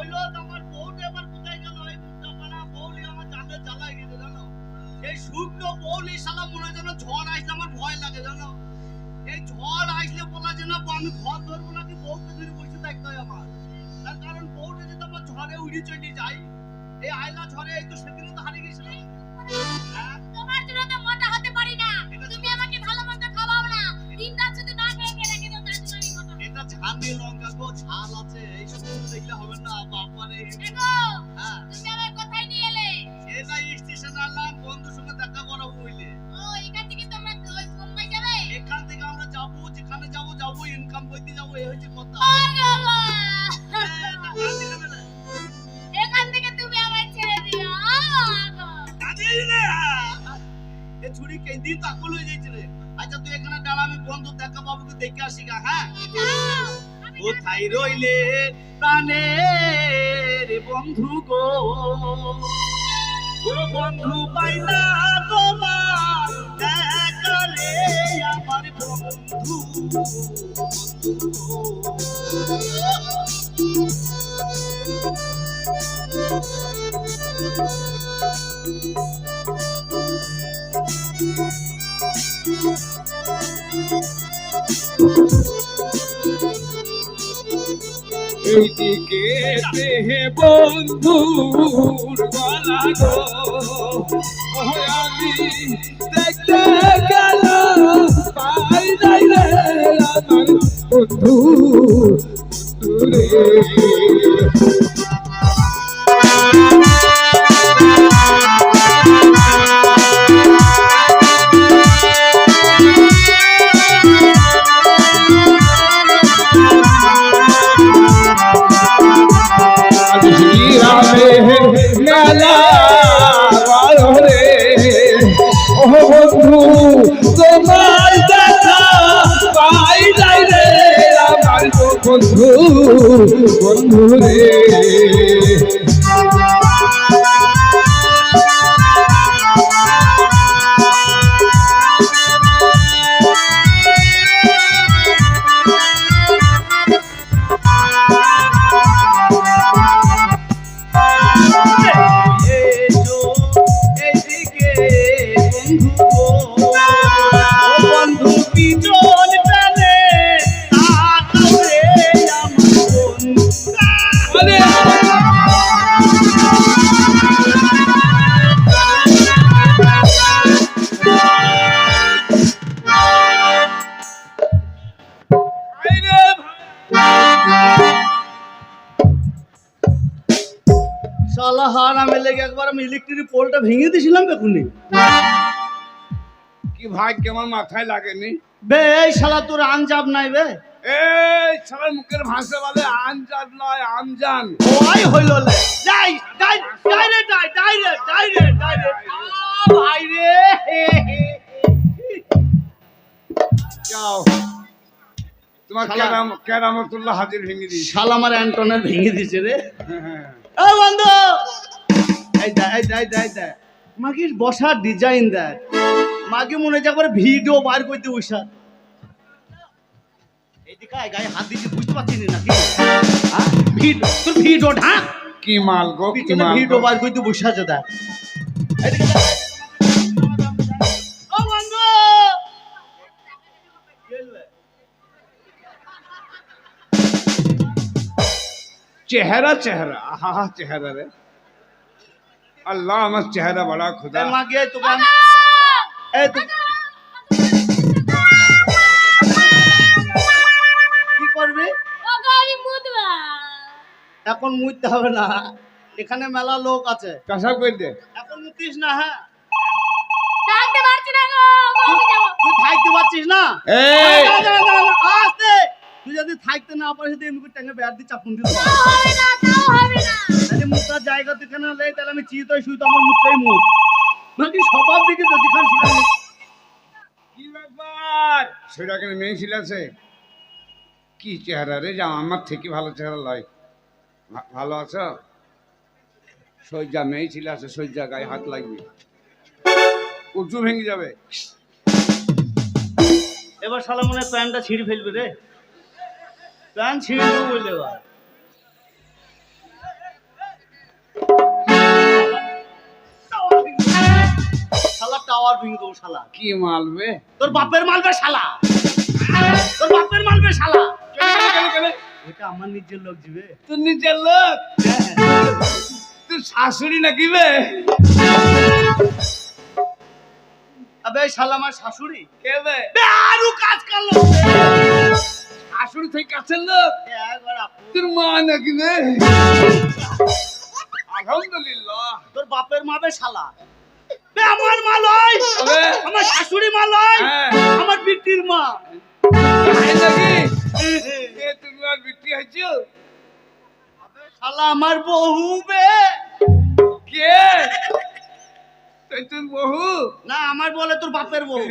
হইল আমার বউটা এবার কোথায় গেল? এই মুদ্রাপাড়া বউলি আমার জানে জ্বালাই গেছে জানো? এই শুকনো বউলি শালা মনে যেন ঝড় আসলে আমার ভয় লাগে জানো? এই ঝড় আসলে বলা যে না আমি ঘর ধরবো নাকি বউকে ধরে বসে থাকতে হয় আমার? তার কারণ বউটা যদি আমার ঝড়ে উড়ি চলে যায় এই আয়লা ঝড়ে এই তো সেদিনও তো হারিয়ে গেছিল। হ্যাঁ? তোমার জন্য তো মোটা হতে পারি না। তুমি আমাকে ভালো মন্দ খাওয়াও না। দিন রাত শুধু না খেয়ে রেখে দাও তার আমি মোটা এটা গো ঝাল আছে এই শুকনো দেখলে হবে না বাপারে দেখো হ্যাঁ। তুমি আমার কোথায় নিয়ে এলে? এটা স্টেশন আনলাম বন্ধুর সঙ্গে দেখা করাবো বুঝলে। ও এখান থেকে তোমরা মুম্বাই যাবে? এখান থেকে আমরা যাব যেখানে যাব যাব ইনকাম করতে যাব এই হচ্ছে কথা! হ্যাঁ। এখান থেকে তুমি আমায় ছেড়ে দিও হ্যাঁ। এ ছুরি হয়ে রে। আচ্ছা তুই এখানে দাঁড়া আমি বন্ধু দেখা বাবুকে দেখে আসি গা হ্যাঁ। আমি কোথায় রইলে প্রাণের বন্ধু গো? বন্ধু পাইলা তোমার দেখালে আমার বন্ধু এইদিকে দেহে বন্ধুর গলা গো বন্ধু বন্ধু। বন্ধু বন্ধু রে। আমি ইলেকট্রিক পোলটা ভেঙে দিয়েছিলাম এখনই কি ভাই কেমন মাথায় লাগেনি? বে এই শালা তোর আনজাব নাই বে। এই মুখের ভাষা বলে আনজান নয় আমজান। ওই হইল লে। যাই যাই ডাইরেক্ট যাই ডাইরেক্ট ডাইরেক্ট ডাইরেক্ট ভাই রে। যাও। তোমার কেরাম কেরামতুল্লাহ হাজির ভেঙে দিয়েছি। শালা আমার অ্যান্টনের ভেঙে দিয়েছে রে। ও বন্ধু! এই দা এই দা এই দা এই বসার ডিজাইন দেখ। মাগে মনে হচ্ছে একবার ভিডিও বার করতে বসা এইদিকে আয়, গায়ে হাত দিচ্ছি বুঝতে পারছিস না নাকি? হ্যাঁ? ভিডিও তোর ভিডিও ঢাক কি মাল গো কি মাল ভিডিও বার করতে বসে আছে দেখ। এইদিকে ও বন্ধু! চেহারা চেহারা। আহা চেহারা রে। আল্লাহ আমার চেহারা বড়া খুদা। এই মাগে তোমার কি করবি। এখন মুইতে হবে না। এখানে মেলা লোক আছে। কাসাব করে দে। এখন মুতিস না হ্যাঁ? থাকতে পারছি না গো। তুই থাকতে পারছিস না? এই! আস্তে! তুই যদি থাকতে না পারিস তুই এমনি টাঙ্গে বেড় দিয়ে চাপুন হবে না, তাও হবে না। তাহলে মুতার জায়গা তুই কেন লেই তাহলে আমি চিত শুই তো আমার মুখটাই মুখ নাকি স্বভাব দিকে তো যেখানে সেখানে কি ব্যাপার? সেটা কেন মেয়ে ছিল আছে কি চেহারা রে যা আমার থেকে ভালো চেহারা লয়। ভালো আছো? সজ্জা মেয়ে ছিল আছে সজ্জা গায়ে হাত লাগবে। উঁচু ভেঙে যাবে। এবার শালা মনে হয় প্যান্টটা ছিঁড়ে ফেলবে রে। প্যান্ট ছিঁড়ে দেবো বললে এবার। টাওয়ার ভেঙে দেবো শালা। কি মালবে তোর বাপের মালবে শালা। তোর বাপের মালবে শালা। এটা আমার নিজের লোক জিবে। তোর নিজের লোক? তোর শাশুড়ি নাকি বে? আবে শালা আমার শাশুড়ি। কে বে? আরও কাজ করল শাশুড়ি থেকে কাছের লোক? তোর মা নাকি বে? আলহামদুলিল্লাহ। তোর বাপের মা বে শালা। আমার মা লয়। আমার শাশুড়ি মা লয়। হ্যাঁ। আমার বিটির মা। তুমি আর হয়েছো? শালা আমার বহু বে। কে? তুই তোর বহু না আমার বলে তোর বাপের বউ।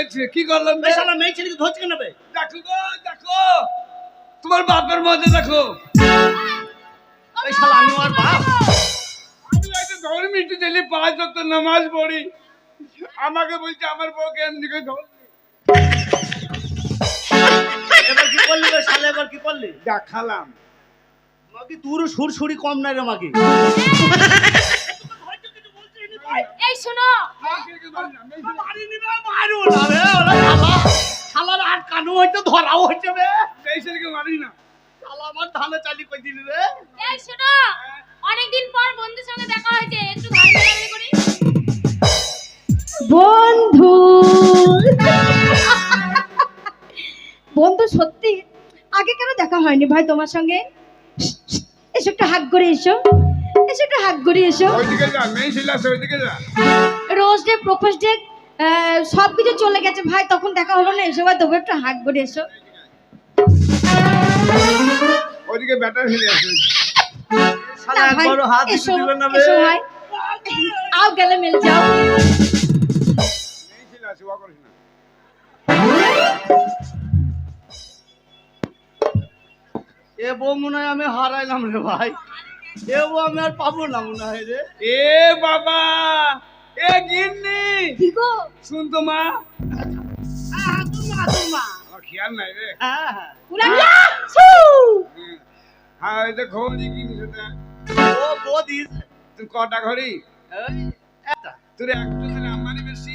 লে- কি করলাম বে? শালা মেয়ে ছেলেকে ধরছে কেন বে দেখো গো দেখো। তোমার বাপের মধ্যে দেখো। এই শালা আমি আমার বাপ। আমি একটা ধর মিষ্টি দিলি পাঁচ যত নামাজ পড়ি। আমাকে বলছে আমার বউকে এমনি করে ধর এবার কি করলি বে শালা এবার কি করলি? দেখালাম। মাগি তোর সুর সুরি কম নাই রে মাগি এই শোনো। শালার হাত কানু হইতে ধরাও হইছে বে। সেই ছেলেকে মারি না শালা আমার ধানে চালি কই দিলি রে? এই শোনো অনেকদিন পর বন্ধুর সঙ্গে দেখা হয়েছে একটু ধান মেলামেলি করি। বন্ধু। বন্ধু সত্যি আগে কেন দেখা হয়নি ভাই তোমার সঙ্গে? এসো একটু হাক করে এসো। এসো একটু হাক করে এসো। ওইদিকে যা মেয়ে ছিল আছে ওইদিকে যা। রোজ ডে প্রপোজ ডে সব কিছু চলে গেছে ভাই তখন দেখা হলো না এসো ভাই তবু একটু হাক করে এসো। ওইদিকে ব্যাটার ফেলে আছে শালা না ভাই, হাত দিতে এসো দিল না এসো ভাই। আও গেলে মিল যাও। মেয়ে ছিল আছে ওয়া করিস না। এ বউ মনে হয় আমি হারাইলাম রে ভাই। এ বউ আমি আর পাবো না মনে হয় রে। এ বাবা এ গিন্নি। কি গো? শুন তো মা। খেয়াল নাই রে। হ্যাঁ হ্যাঁ। হুম। হ্যাঁ ওই তো ঘড়ি ওটা ও বদিস তুই কটা ঘড়ি? তোর একটু দিন আমারই বেশি।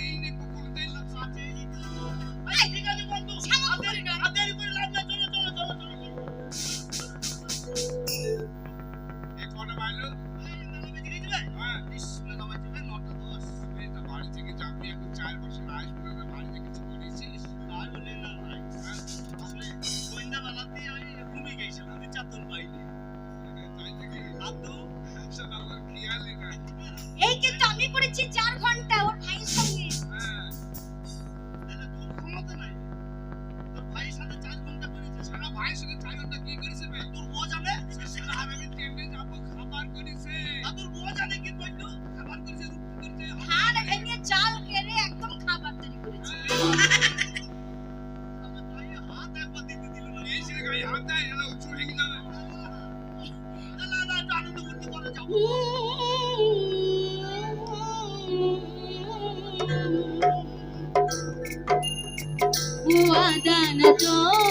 Guadana Joe.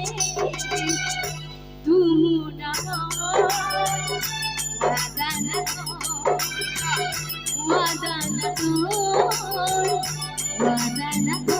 వదనతో వదనతో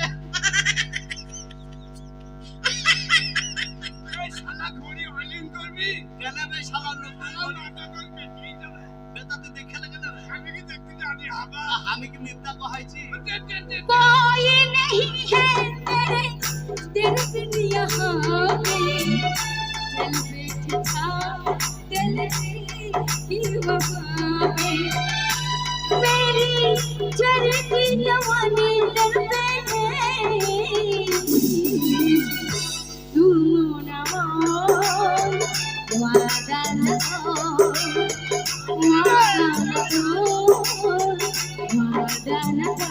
আমি কি মিথ্যা কহাইছি? কই নেই হে তেরে দিল দুনিয়া হামে। চল বেঠি থা দিল কি বাবা মেরি চরকি জওয়ানি দরবার canal.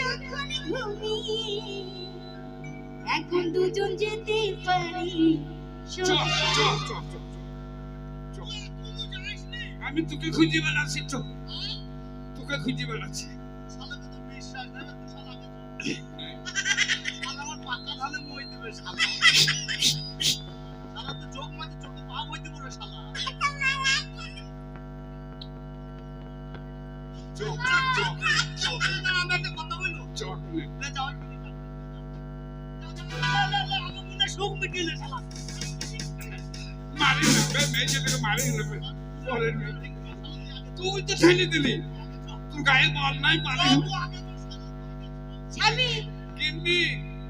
যখন ঘুমিয়ে এখন দুজন যেতে পারি। আমি তোকে খুঁজে বেড়াচ্ছি তো তোকে খুঁজে বেড়াচ্ছি। তুই তো ঠেলে দিলি তোর গায়ে বল নাই পানি স্বামী কিনবি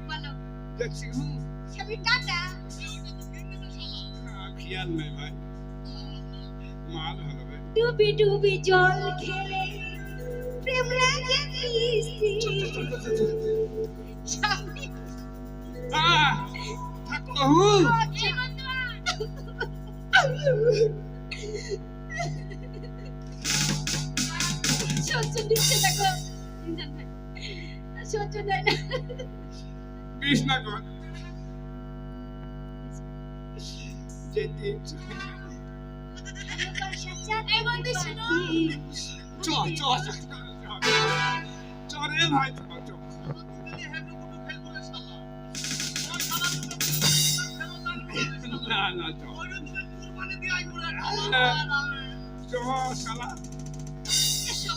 বলো দেখছি হুম স্বামী টাটা খেয়াল নাই ভাই মাল ভালো ভাই ডুবি ডুবি জল খেলে প্রেম লাগে মিষ্টি কর যেতে এই বন্ধু শোনো। চ চ চ চ রে ভাই এসো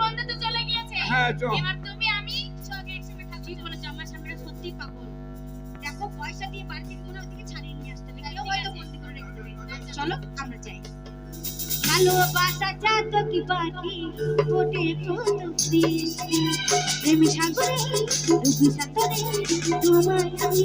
বন্ধু তো চলে গিয়েছে হ্যাঁ চ তুমি আমি সঙ্গে একসঙ্গে থাকি জামার সামনে সত্যি পাগল দেখো পয়সা দিয়ে ওদিকে ছাড়িয়ে নিয়ে আসতে হবে হয়তো করে চলো, আমরা যাই। ভালোবাসা চাতকি পাখি ফোটে প্রথম বৃষ্টি। প্রেম সাগরে ডুবি সাঁতারে তোমায় আমি